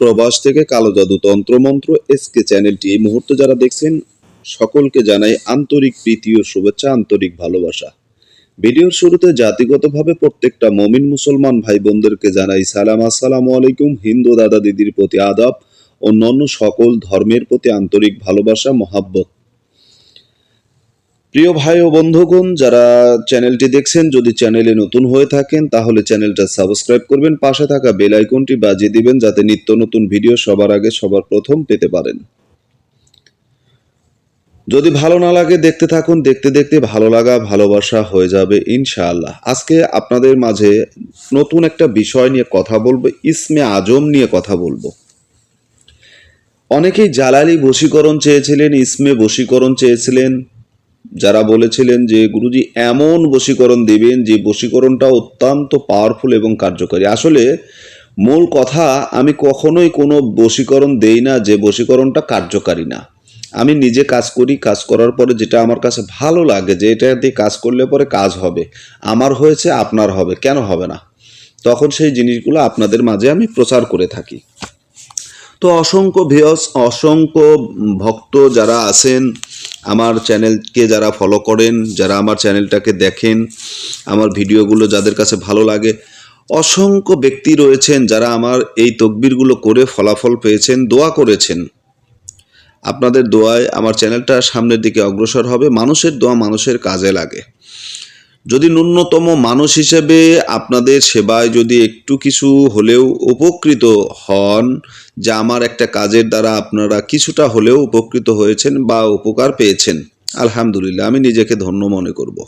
প্রবাস থেকে কালো জাদু তন্ত্রমন্ত্র এসকে চ্যানেলটি এই মুহূর্তে যারা দেখছেন, সকলকে জানাই আন্তরিক প্রীতি ও শুভেচ্ছা, আন্তরিক ভালোবাসা। ভিডিওর শুরুতে জাতিগতভাবে প্রত্যেকটা মমিন মুসলমান ভাই বোনদেরকে জানাই সালাম। আসসালামু আলাইকুম, হিন্দু দাদা দিদির প্রতি আদাব, অন্যান্য সকল ধর্মের প্রতি আন্তরিক ভালোবাসা, মহাব্বত। প্রিয় ভাই ও বন্ধুগণ, যারা চ্যানেলটি দেখছেন, যদি চ্যানেলে নতুন হয়ে থাকেন, তাহলে চ্যানেলটা সাবস্ক্রাইব করবেন, পাশে থাকা বেল আইকনটি বাজিয়ে দিবেন, যাতে নিত্য নতুন ভিডিও সবার আগে, সবার প্রথম পেতে পারেন। যদি ভালো না লাগে, দেখতে থাকুন, দেখতে দেখতে ভালো লাগা, ভালোবাসা হয়ে যাবে, ইনশাআল্লাহ। আজকে আপনাদের মাঝে নতুন একটা বিষয় নিয়ে কথা বলব, ইসমে আজম নিয়ে কথা বলব। অনেকেই জালালি বশীকরণ চেয়েছিলেন, ইসমে বশীকরণ চেয়েছিলেন যারা বলেছিলেন যে গুরুজি এমন বশীকরণ দেবেন যে বশীকরণটা অত্যন্ত পাওয়ারফুল এবং কার্যকরী। আসলে মূল কথা, আমি কখনোই কোনো বশীকরণ দেই না যে বশীকরণটা কার্যকারী না। আমি নিজে কাজ করি, কাজ করার পরে যেটা আমার কাছে ভালো লাগে যে এটা দিয়ে কাজ করলে পরে কাজ হবে। আমার হয়েছে, আপনার হবে, কেন হবে না? তখন সেই জিনিসগুলো আপনাদের মাঝে আমি প্রচার করে থাকি। তো অসংখ্য ভিয়স অসংখ্য ভক্ত যারা আছেন, আমার চ্যানেলকে যারা ফলো করেন, যারা আমার চ্যানেলটাকে দেখেন, আমার ভিডিওগুলো যাদের কাছে ভালো লাগে, অসংখ্য ব্যক্তি রয়েছেন যারা আমার এই তকবিরগুলো করে ফলাফল পেয়েছেন, দোয়া করেছেন। আপনাদের দোয়ায় আমার চ্যানেলটা সামনের দিকে অগ্রসর হবে, মানুষের দোয়া মানুষের কাজে লাগে। যদি ন্যূনতম মানুষ হিসেবে আপনাদের সেবায় যদি একটু কিছু হলেও উপকৃত হন, যে আমার একটা কাজের দ্বারা আপনারা কিছুটা হলেও উপকৃত হয়েছেন বা উপকার পেয়েছেন, আলহামদুলিল্লাহ, আমি নিজেকে ধন্য মনে করব।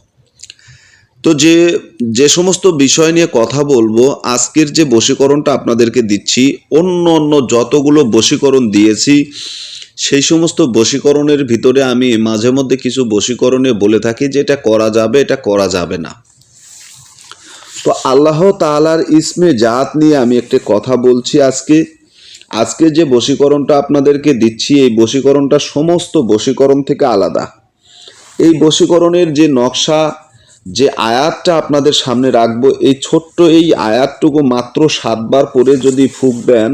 তো যে যে সমস্ত বিষয় নিয়ে কথা বলব, আজকের যে বশীকরণটা আপনাদেরকে দিচ্ছি, অন্য অন্য যতগুলো বশীকরণ দিয়েছি সেই সমস্ত বশীকরণের ভিতরে আমি মাঝে মধ্যে কিছু বশীকরণে বলে থাকি যে এটা করা যাবে, এটা করা যাবে না। তো আল্লাহ তাআলার ইসমে জাত নিয়ে আমি একটা কথা বলছি আজকে। আজকে যে বশীকরণটা আপনাদেরকে দিচ্ছি, এই বশীকরণটা সমস্ত বশীকরণ থেকে আলাদা। এই বশীকরণের যে নকশা, যে আয়াতটা আপনাদের সামনে রাখব, এই ছোট্ট এই আয়াতটুকু মাত্র সাতবার পরে যদি ফুক দেন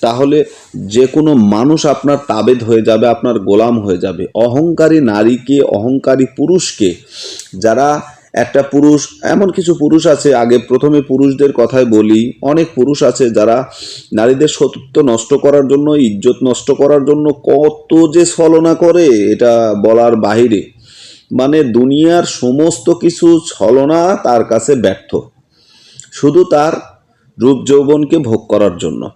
তাহলে যে কোনো মানুষ আপনার তাবেদ হয়ে যাবে, আপনার গোলাম হয়ে যাবে। অহংকারী নারীকে, অহংকারী পুরুষকে, যারা একটা পুরুষ, এমন কিছু পুরুষ আছে, আগে প্রথমে পুরুষদের কথাই বলি, অনেক পুরুষ আছে যারা নারীদের সত্যত্ব নষ্ট করার জন্য, ইজ্জত নষ্ট করার জন্য কত যে ছলনা করে, এটা বলার বাহিরে। মানে দুনিয়ার সমস্ত কিছু ছলনা তার কাছে ব্যর্থ। শুধু তার রূপ যৌবনকে ভোগ করার জন্য।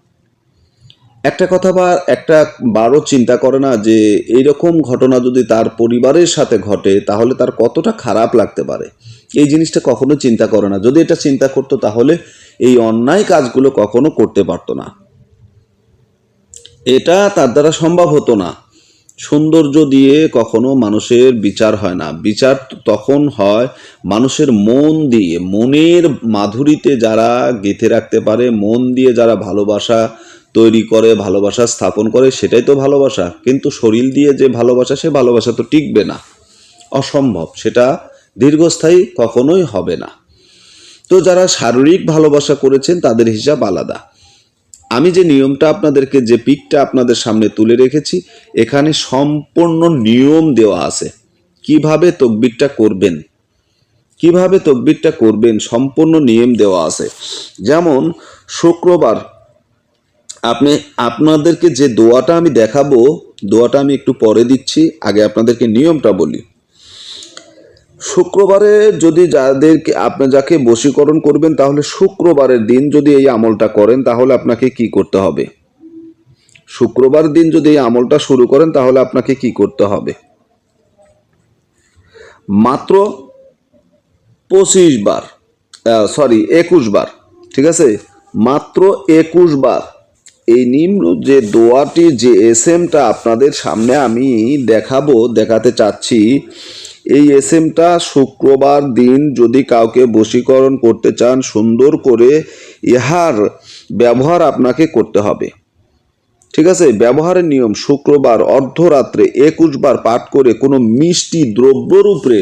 একটা কথা বা একটা বারও চিন্তা করে না যে এইরকম ঘটনা যদি তার পরিবারের সাথে ঘটে, তাহলে তার কতটা খারাপ লাগতে পারে? এই জিনিসটা কখনো চিন্তা করে না। যদি এটা চিন্তা করতো, তাহলে এই অন্যায় কাজগুলো কখনো করতে পারতো না। এটা তার দ্বারা সম্ভব হতো না। সৌন্দর্য দিয়ে কখনো মানুষের বিচার হয় না। বিচার তখন হয় মানুষের মন দিয়ে। মনের মাধুরীতে যারা গেঁথে রাখতে পারে, মন দিয়ে যারা ভালোবাসা তৈরি করে, ভালোবাসা স্থাপন করে, সেটাই তো ভালোবাসা। কিন্তু শরীর দিয়ে যে ভালোবাসা, সে ভালোবাসা তো টিকবে না। অসম্ভব। সেটা দীর্ঘস্থায়ী কখনোই হবে না। তো যারা শারীরিক ভালোবাসা করেছেন, তাদের হিসাব আলাদা। আমি যে নিয়মটা আপনাদেরকে, যে পিকটা আপনাদের সামনে তুলে রেখেছি, এখানে সম্পূর্ণ নিয়ম দেওয়া আছে। কীভাবে তকবিরটা করবেন? কীভাবে তকবিরটা করবেন? সম্পূর্ণ নিয়ম দেওয়া আছে। যেমন, শুক্রবার আপনি, আপনাদেরকে যে দোয়াটা আমি দেখাবো, দোয়াটা আমি একটু পরে দিচ্ছি, আগে আপনাদেরকে নিয়মটা বলি। শুক্রবারে যদি যাদেরকে, আপনি যাকে বশীকরণ করবেন, তাহলে শুক্রবারের দিন যদি এই আমলটা করেন, তাহলে আপনাকে কি করতে হবে? শুক্রবার দিন যদি এই আমলটা শুরু করেন, তাহলে আপনাকে কি করতে হবে? মাত্র পঁচিশ বার সরি একুশ বার, ঠিক আছে? মাত্র একুশ বার এই নিম্ন যে দোয়াটি, যে এস এমটা আপনাদের সামনে আমি দেখাবো, দেখাতে চাচ্ছি, এই এস এমটা শুক্রবার দিন যদি কাউকে বশীকরণ করতে চান, সুন্দর করে ইহার ব্যবহার আপনাকে করতে হবে। ঠিক আছে? ব্যবহারের নিয়ম, শুক্রবার অর্ধরাত্রে একুশ বার পাঠ করে কোনো মিষ্টি দ্রব্যর উপরে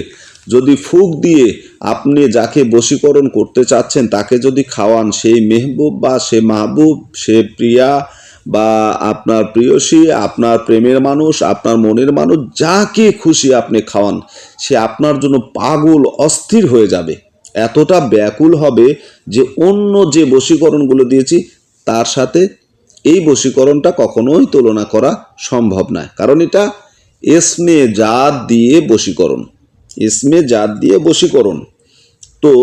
যদি ফুক দিয়ে আপনি যাকে বশীকরণ করতে চাচ্ছেন, তাকে যদি খাওয়ান, সেই মেহবুব বা সে মাহবুব, সে প্রিয়া বা আপনার প্রিয়সী, আপনার প্রেমের মানুষ, আপনার মনের মানুষ, যাকে খুশি আপনি খাওয়ান, সে আপনার জন্য পাগল, অস্থির হয়ে যাবে। এতটা ব্যাকুল হবে যে অন্য যে বশীকরণগুলো দিয়েছি, তার সাথে এই বশীকরণটা কখনোই তুলনা করা সম্ভব নয়। কারণ এটা এসমে জাত দিয়ে বশীকরণ। এসমে জাত দিয়ে বশীকরণ। তো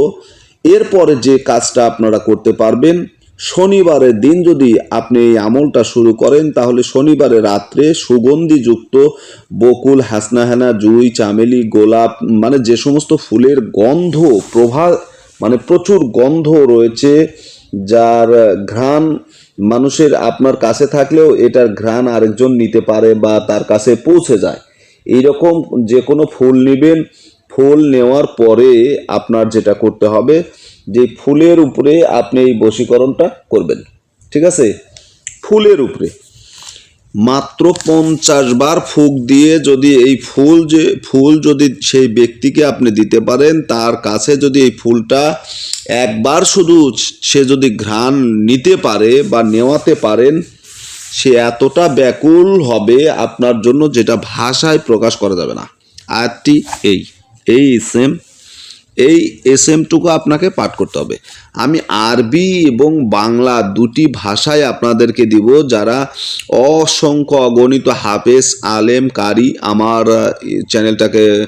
এরপরে যে কাজটা আপনারা করতে পারবেন, শনিবারের দিন যদি আপনি এই আমলটা শুরু করেন, তাহলে শনিবারে রাত্রে সুগন্ধিযুক্ত বকুল, হাসনাহানা, জুই, চামেলি, গোলাপ মানে যে সমস্ত ফুলের গন্ধ, প্রভা মানে প্রচুর গন্ধ রয়েছে, যার ঘ্রাণ মানুষের আপনার কাছে থাকলেও এটার ঘ্রাণ আরেকজন নিতে পারে বা তার কাছে পৌঁছে যায়। এইরকম যে কোনো ফুল নেবেন, ফুল নেওয়ার পরে আপনার যেটা করতে হবে, যে ফুলের উপরে আপনি এই বশীকরণটা করবেন। ঠিক আছে? ফুলের উপরে। মাত্র পঞ্চাশ বার ফুক দিয়ে যদি এই ফুল যে, ফুল যদি সেই ব্যক্তিকে আপনি দিতে পারেন, তার কাছে যদি এই ফুলটা একবার শুধু সে যদি ঘ্রাণ নিতে পারে বা নেওয়াতে পারেন সে এতটা ব্যাকুল হবে আপনার জন্য যেটা ভাষায় প্রকাশ করা যাবে না। আয়াতটি এই এই এস এম এই এস এমটুকু আপনাকে পাঠ করতে হবে। আমি আরবি এবং বাংলা দুটি ভাষায় আপনাদেরকে দিব যারা অসংখ্য অগণিত হাফেজ, আলেম, কারি আমার চ্যানেলটাকে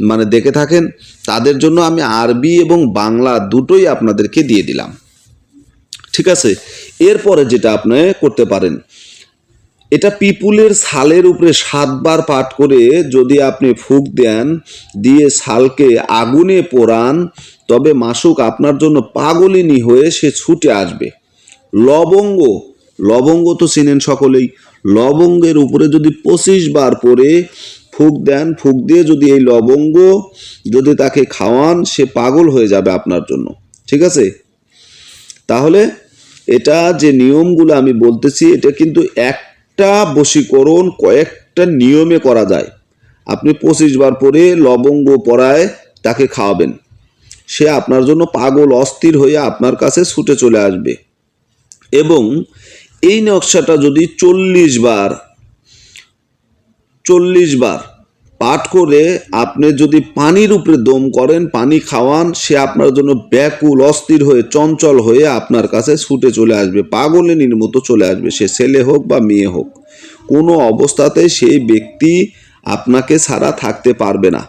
মানে দেখে থাকেন, তাদের জন্য আমি আরবি এবং বাংলা দুটোই আপনাদেরকে দিয়ে দিলাম। ঠিক আছে? এরপরে যেটা আপনি করতে পারেন এটা পিপুলের ছালের উপরে সাতবার পাঠ করে যদি আপনি ফুক দেন, দিয়ে ছালকে আগুনে পোড়ান, তবে মাসুক আপনার জন্য পাগলিনী হয়ে সে ছুটে আসবে। লবঙ্গ লবঙ্গ তো চিনেন সকলেই, লবঙ্গের উপরে যদি পঁচিশ বার পরে ফুক দেন, ফুক দিয়ে যদি এই লবঙ্গ যদি তাকে খাওয়ান, সে পাগল হয়ে যাবে আপনার জন্য। ঠিক আছে? তাহলে এটা যে নিয়মগুলো আমি বলতেছি, এটা কিন্তু একটা বশীকরণ কয়েকটা নিয়মে করা যায়। আপনি পঁচিশ বার পরে লবঙ্গ পরায় তাকে খাওয়াবেন। সে আপনার জন্য পাগল, অস্থির হয়ে আপনার কাছে ছুটে চলে আসবে। এবং এই নকশাটা যদি চল্লিশ বার চল্লিশ বার পাঠ করে আপনি যদি পানির উপরে দম করেন, পানি খাওয়ান, সে আপনার জন্য ব্যাকুল, অস্থির হয়ে, চঞ্চল হয়ে আপনার কাছে ছুটে চলে আসবে, পাগলিনীর মতো চলে আসবে, সে ছেলে হোক বা মেয়ে হোক। কোনো অবস্থাতে সেই ব্যক্তি আপনাকে ছাড়া থাকতে পারবে না।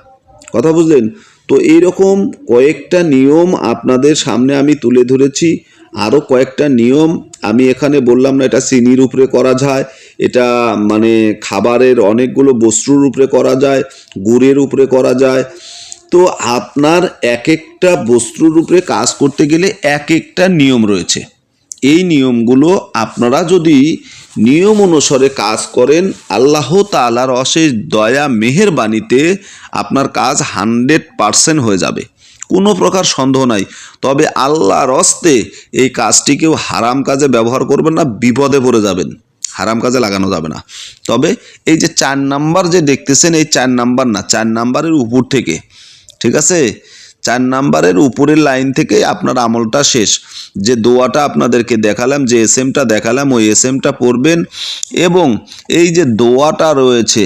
কথা বুঝলেন? তো এইরকম কয়েকটা নিয়ম আপনাদের সামনে আমি তুলে ধরেছি। আরও কয়েকটা নিয়ম আমি এখানে বললাম না, এটা চিনির উপরে করা যায়। এটা মানে খাবারের অনেকগুলো বস্তুর উপরে করা যায়, গুড়ের উপরে করা যায়। তো আপনার এক একটা বস্তুর উপরে কাজ করতে গেলে এক একটা নিয়ম রয়েছে। এই নিয়মগুলো আপনারা যদি নিয়ম অনুসারে কাজ করেন, আল্লাহ তালার অশেষ দয়া মেহেরবাণীতে আপনার কাজ হান্ড্রেড পারসেন্ট হয়ে যাবে। কোনো প্রকার সন্দেহ নাই। তবে আল্লাহর অস্তে এই কাজটি কেউ হারাম কাজে ব্যবহার করবেন না, বিপদে পড়ে যাবেন। হারাম কাজে লাগানো যাবে না। তবে এই যে চার নাম্বার যে দেখতেছেন, এই চার নাম্বার না, চার নাম্বারের উপর থেকে, ঠিক আছে? চার নাম্বারের উপরের লাইন থেকে আপনার আমলটা শেষ। যে দোয়াটা আপনাদেরকে দেখালাম, যে এস এমটা দেখালাম, ওই এস এমটা পড়বেন। এবং এই যে দোয়াটা রয়েছে,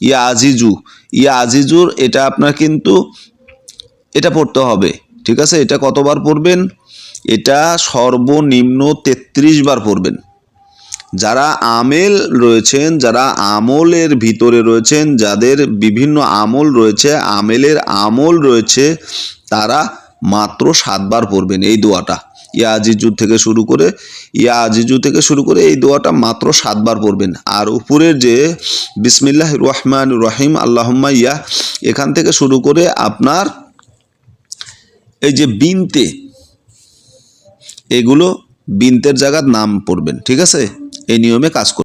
ইয়া আজিজু, ইয়া আজিজুর, এটা আপনার কিন্তু এটা পড়তে হবে, ঠিক আছে? এটা কতবার পড়বেন? এটা সর্বনিম্ন তেত্রিশ বার পড়বেন। যারা আমেল রয়েছেন, যারা আমলের ভিতরে রয়েছেন, যাদের বিভিন্ন আমল রয়েছে, আমেলের আমল রয়েছে, তারা মাত্র সাতবার পড়বেন এই দোয়াটা। ইয়া আজিজু থেকে শুরু করে, ইয়া আজিজু থেকে শুরু করে এই দোয়াটা মাত্র সাতবার পড়বেন। আর উপরের যে বিসমিল্লাহ রহমান রহিম, আল্লাহম্মা ইয়া, এখান থেকে শুরু করে আপনার এই যে বিনতে, এগুলো বিনতের জায়গার নাম পড়বেন, ঠিক আছে? এই নিয়মে কাজ করবেন